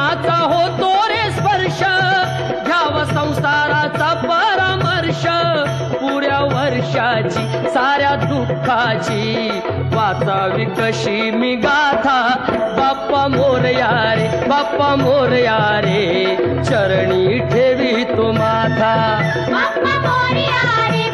कोणाचा होतो रे स्पर्श घ्यावा संसाराचा परामर्श. पुऱ्या वर्षाची साऱ्या दुःखाची वाचावी कशी मी गाथा. बाप्पा मोरया रे बाप्पा मोरया रे चरणी ठेवी तो माथा. बाप्पा मोरया रे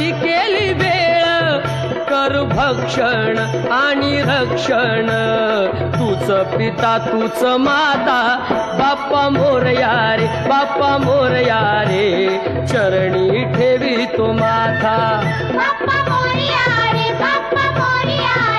प्रसादाची केली वेळ. कर भक्षण आणि रक्षण. तूच पिता तूच माता. बाप्पा मोरया रे बाप्पा मोरया रे चरणी ठेवी तो माथा. बाप्पा मोरया रे बाप्पा मोरया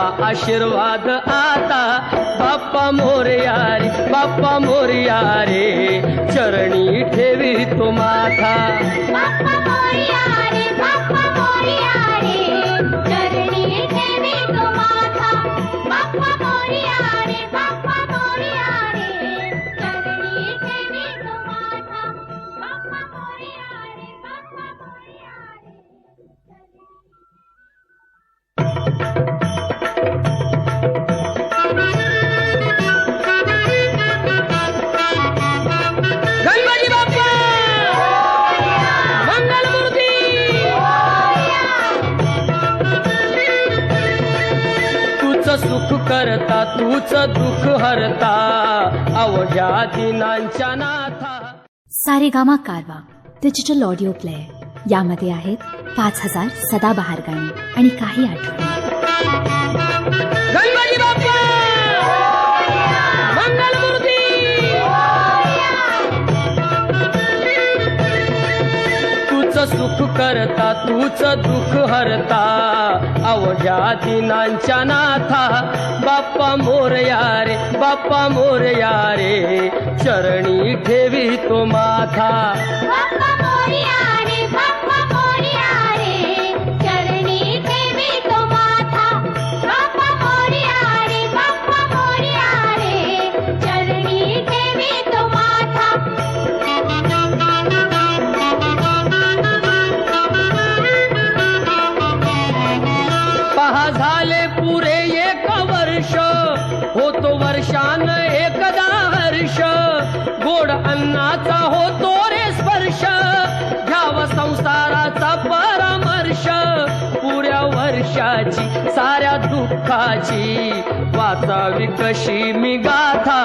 द्यावा आशीर्वाद आता. बाप्पा मोरया रे बाप्पा मोरया रे चरणी ठेवी तो माथा. करता तूच दुःख हरता. अवघ्या दिनांच्या नाथा. सारेगामा कारवा डिजिटल ऑडिओ प्लेअर यामध्ये आहेत पाच हजार सदाबहार गाणी आणि काही आठवणी. सुख करता तूच दुःख हरता. अवघ्या दिनांच्या नाथा बाप्पा मोरया रे बाप्पा मोरया रे चरणी ठेवी तो माथा अन्नाचा होतो रे स्पर्श घ्यावा संसाराचा परामर्श. पुऱ्या वर्षाची साऱ्या दुःखाची वाचावी कशी मी गाथा.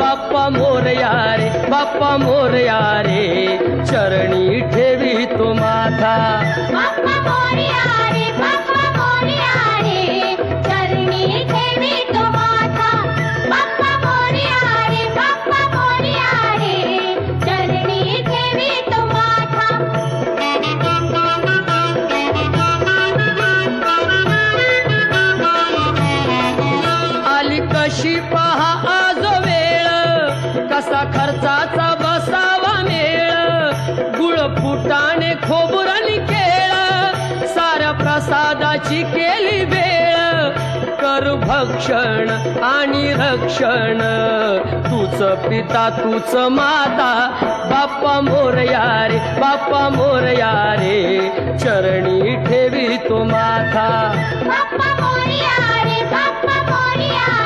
बाप्पा मोरया रे बाप्पा मोरया रे चरणी ठेवी तो माथा. प्रसादाची केली वेळ. कर भक्षण आणि रक्षण. तूच पिता तूच माता. बाप्पा मोरया रे बाप्पा मोरया रे चरणी ठेवी तो माथा. बाप्पा मोरया रे बाप्पा मोरया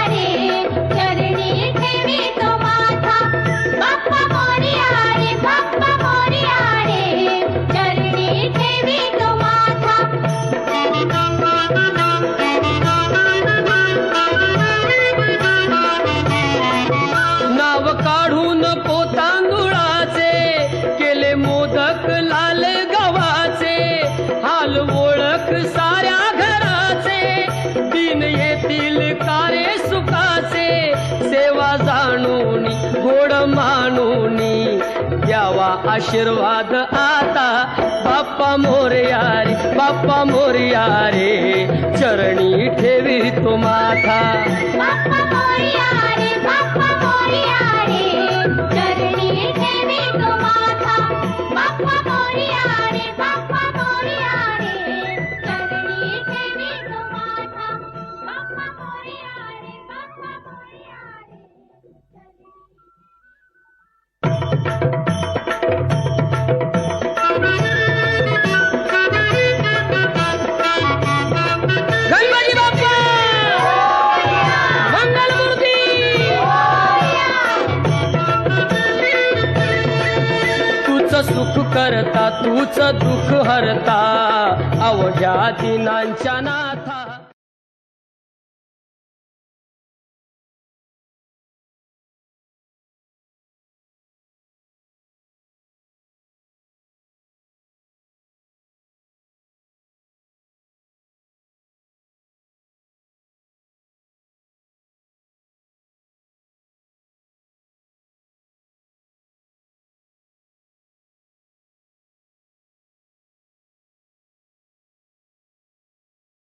आशीर्वाद आता. बाप्पा मोरया रे बाप्पा मोरया रे चरणी ठेवी तो माथा. करता तूच दुःख हरता. अवघ्या दिनांच्या नाथा